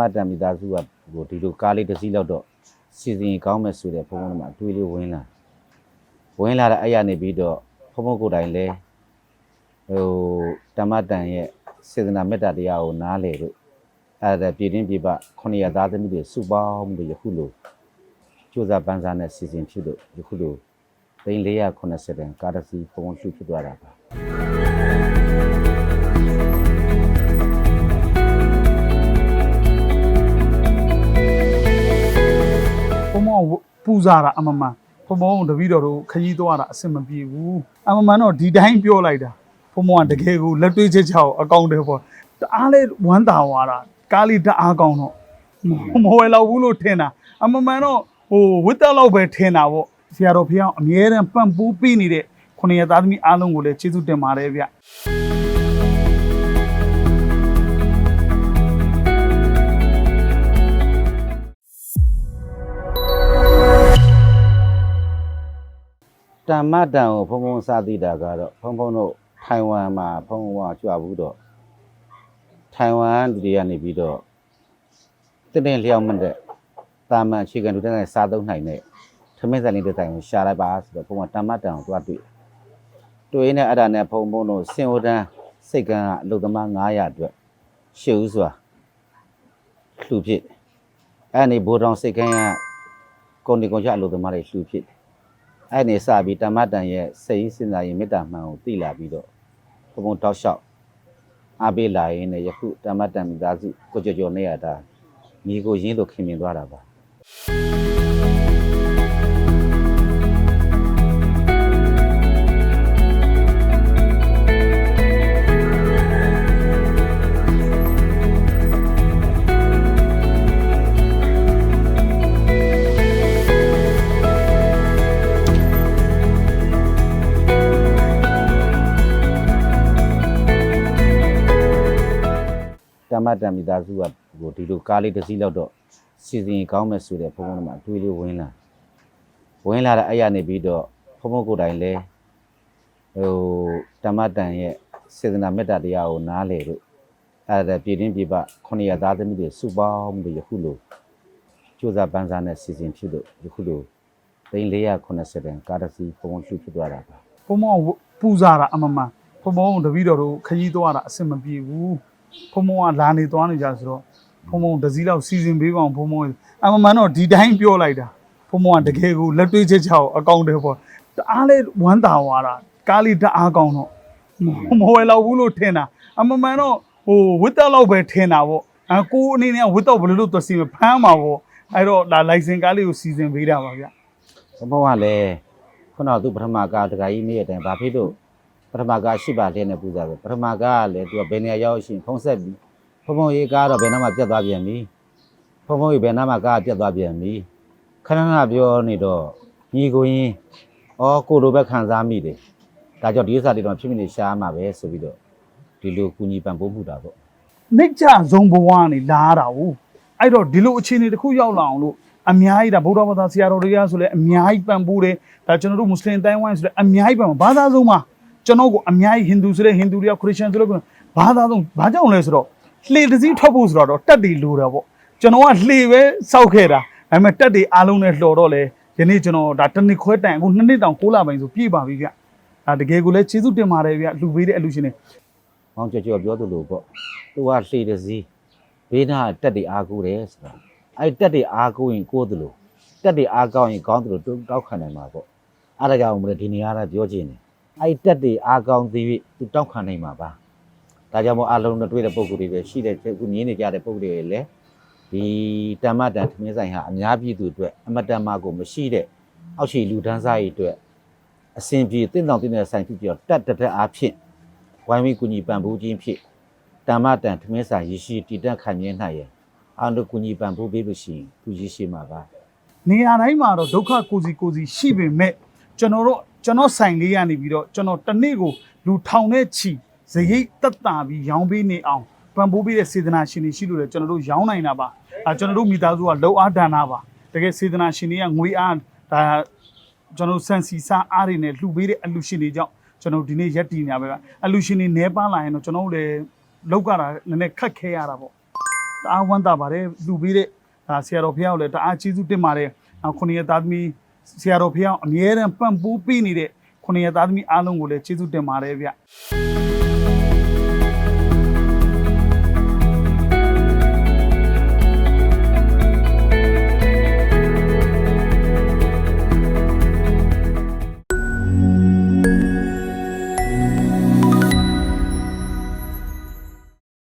မတန်မိသားစုကဟိုဒီလိုကားလေးတစ်စီးလောက်တော့စီစဉ်ကောင်းမဲ့ဆိုတဲ့ဘုံဘုံမှာအတွေးလေးဝင်လာဝင်လာတဲ့အဲ့ရနေပြီးတော့ဘုံဘုံကိုယ်တိုင်လဲဟိုတမတန်ရဲ့စေတနာမေတ္တာတရားကိုနားလေလို့အဲ့ဒါပြည်တွင်းပြည်ပ900သားသမီးတွေစုပေါင်းပြီးယခုလိုကြိုးစားပန်းစားနဲ့စီစဉ်ဖြစ်လို့ယခုလိုသိန်း480တန်ကားတစ်စီးဘုံဘုံလှူဖြစ်သွားတာပါ ဇာတာအမမန်ဘုံမောင်တပည့်တော်တို့ခကြီးသွားတာအဆင်မပြေဘူးအမမန်တော့ဒီတိုင်းပြောလိုက်တာဘုံမောင်ကတကယ်ကိုလက်တွေ့ချက်ချောက်အကောင့်တွေပေါ့တအားလဲဝမ်းသာသွားတာကားလေးတအားကောင်းတော့မဝယ်တော့ဘူးလို့ထင်တာအမမန်တော့ဟိုဝစ်တက်လောက်ပဲထင်တာပေါ့ဆရာတော်ဖះအမြဲတမ်းပန့်ပိုးပေးနေတဲ့ခုနှစ်ရသားသမီးအားလုံးကိုလည်းကျေးဇူးတင်ပါတယ်ဗျ တမ္မတန်ကိုဘုံဘုံစသည်တာကတော့ဘုံဘုံတို့ထိုင်ဝမ်မှာဘုံဘုံကကြွဘူးတော့ထိုင်ဝမ်လူတွေကနေပြီးတော့တင်းတင်းလျောက်မတဲ့တာမန်အခြေခံလူတိုင်းစားသုံးနိုင်တဲ့ထမင်းဆိုင်လေးတစ်ဆိုင်ကိုရှာလိုက်ပါဆိုတော့ဘုံကတမ္မတန်ကိုတွားတွေ့တွေ့ရင်းနဲ့အဲ့ဒါနဲ့ဘုံဘုံတို့စင်ဝဒန်းစိတ်ကန်းကအလုသမား900အတွက်ရှေ့ဦးစွာလှူဖြစ်အဲ့ဒီဘိုးတော်စိတ်ကန်းကကုန်ဒီကုန်ချအလုသမားတွေလှူဖြစ် အဲ့ဒီစပြီးတမ္မတန်ရဲ့စိတ်ရင်းစဉ်းစားရင်မေတ္တာမှန်ကိုသိလာပြီးတော့ဘုံဘုံတောက်လျှောက်အားပေးလာရင်လည်းယခုတမ္မတန်မိသားစုကိုကြော်ကြော်နေရတာညီကိုရင်းလို့ခင်မြင်သွားတာပါ မ္မတန်မိသားစုကဟိုဒီလိုကားလေးတစ်စီးလောက်တော့စီစဉ်ကောင်းမဲ့ဆိုတဲ့ဘုံဘုံမှာအတွေးလေးဝင်လာဝင်လာတဲ့အဲ့ရနေပြီးတော့ဘုံဘုံကိုယ်တိုင်လဲဟိုတမ္မတန်ရဲ့စေတနာမေတ္တာတရားကိုနားလေလို့အဲ့ဒါပြည်တွင်းပြည်ပ900သားသမီးတွေစုပေါင်းပြီးယခုလိုကြိုးစားပန်းစားနဲ့စီစဉ်ဖြစ်လို့ယခုလိုသိန်း480တန်ကားတစ်စီးဘုံဘုံလှူဖြစ်သွားတာပါဘုံမောင်ပူဇာတာအမမန်ဘုံမောင်တပည့်တော်တို့ခကြီးသွားတာအဆင်မပြေဘူး ဘုံမောင်ကလာနေသွားနေကြဆိုတော့ဘုံမောင်တစ်စီးလောက်စီစဉ်ပေးပါအောင်ဘုံမောင်အမမန်တော့ဒီတိုင်းပြောလိုက်တာဘုံမောင်ကတကယ်ကိုလက်တွေ့ချက်ချောက်အကောင့်တွေပေါ့တအားလဲဝမ်းသာသွားတာကားလေးတအားကောင်းတော့မဝယ်တော့ဘူးလို့ထင်တာအမမန်တော့ဟိုဝစ်တက်လောက်ပဲထင်တာပေါ့အကိုအနေနဲ့ဝစ်တော့ဘယ်လိုလုပ်သွားစီမဖမ်းမှာပေါ့အဲ့တော့လာလိုင်စင်ကားလေးကိုစီစဉ်ပေးတာပါဗျဘဘကလည်းခုနကသူပထမကတခါကြီးမေးတဲ့အတိုင်းဘာဖြစ်လို့ ပထမကရှိပါလဲနဲ့ပူဇာပဲပထမကလည်းသူကဘယ်နေရာရောက်ရှင်ဖုံးဆက်ပြီးဖုံဖုံရေးကားတော့ဘယ်နာမှပြတ်သွားပြန်ပြီဖုံဖုံရေးဘယ်နာမှကားပြတ်သွားပြန်ပြီခဏခဏပြောနေတော့ညီကိုရင်ဩကိုလိုပဲခံစားမိတယ်ဒါကြောင့်ဒီဥစ္စာတွေတော့ဖြစ်မိနေရှားမှာပဲဆိုပြီးတော့ဒီလိုကူညီပံ့ပိုးမှုတာပေါ့နှိတ်ကြဇုံဘဝကနေလာရတာ哦အဲ့တော့ဒီလိုအခြေအနေတစ်ခုရောက်လာအောင်လို့အများကြီးဒါဗုဒ္ဓဘာသာဆရာတော်တွေကဆိုလဲအများကြီးပံ့ပိုးတယ်ဒါကျွန်တော်တို့မွတ်စလင်တိုင်းဝိုင်းဆိုလဲအများကြီးပံ့ပိုးဘာသာဆုံးမှာ ကျွန်တော်ကိုအများကြီးဟိန္ဒူဆိုလဲဟိန္ဒူတွေကခရစ်ယာန်ဆိုလဲဘာသာဆုံးဘာကြောင့်လဲဆိုတော့လှေတစ်စီးထွက်ဖို့ဆိုတော့တက်တီလိုတာပေါ့ကျွန်တော်ကလှေပဲစောက်ခဲ့တာဒါပေမဲ့တက်တီအားလုံးနဲ့လှော်တော့လဲယနေ့ကျွန်တော်ဒါတစ်နှစ်ခွဲတိုင်အခုနှစ်နှစ်တောင်6လပိုင်းဆိုပြည့်ပါပြီဗျဒါတကယ်ကိုလဲကျေးဇူးတင်ပါတယ်ဗျလူပေးတဲ့အလူရှင်တွေ။မောင်ကျော်ကျော်ပြောသလိုပေါ့။သူကလှေတစ်စီးဘေးနားတက်တွေအားကိုးတယ်ဆိုတာ။အဲ့တက်တွေအားကိုးရင်ကိုးသလိုတက်တွေအားကောင်းရင်ကောင်းသလိုတောက်ခံနိုင်မှာပေါ့။အားဒါကြောင့်မလို့ဒီနေရာကပြောချင်တယ်။ အဲ့တက်တွေအားကောင်းသေးပြီသူတောက်ခံနိုင်မှာပါ။ဒါကြောင့်မို့အားလုံးနဲ့တွေ့တဲ့ပုံကိုယ်တွေပဲရှိတဲ့ခုမြင်နေကြတဲ့ပုံတွေလည်းဒီတမ္မတန်သမင်းဆိုင်ဟာအများပြည်သူအတွက်အမတန်မကိုမရှိတဲ့အောက်ခြေလူဒန်းစားတွေအတွက်အစဉ်ပြေတင့်တောင်တင်းတဲ့ဆိုင်ဖြစ်ပြီးတော့တက်တက်တက်အားဖြင့်ဝိုင်းဝန်းကူညီပံ့ပိုးခြင်းဖြင့်တမ္မတန်ထမင်းစာရရှိတည်တတ်ခံမြဲနိုင်ရန်အာလုကူညီပံ့ပိုးပေးလို့ရှိရင်သူရရှိမှာပါနေရာတိုင်းမှာတော့ဒုက္ခကိုစီကိုစီရှိပေမဲ့ကျွန်တော်တို့ ကျွန်တော်ဆိုင်လေးရနေပြီးတော့ကျွန်တော်တစ်နေ့ကိုလူထောင်နဲ့ချီဇရိတ်တက်တာပြီးရောင်းပေးနေအောင်ပံပိုးပေးတဲ့စေတနာရှင်တွေရှိလို့လေကျွန်တော်တို့ရောင်းနိုင်တာပါအဲကျွန်တော်တို့မိသားစုကလောအားဒါနာပါတကယ်စေတနာရှင်တွေကငွေအားဒါကျွန်တော်တို့စန်စီစာအားတွေနဲ့လှူပေးတဲ့အလူရှင်တွေကြောင့်ကျွန်တော်တို့ဒီနေ့ရက်တည်နေရပါပဲအလူရှင်တွေနဲပါလာရင်တော့ကျွန်တော်တို့လည်းလောက်ကြတာနည်းနည်းခက်ခဲရတာပေါ့တအားဝမ်းသာပါတယ်လူပြီးတဲ့ဒါဆရာတော်ဖះကိုလည်းတအားကျေးဇူးတင်ပါတယ်နောက်ခုနှစ်ရက်သားသမီး ဆရာတော်ဖះကိုအမြဲတမ်းပံ့ပိုးပေးနေတဲ့ခုနှစ်ရက်သားသမီးအားလုံးကိုလည်းကျေးဇူးတင်ပါတယ်ဗျ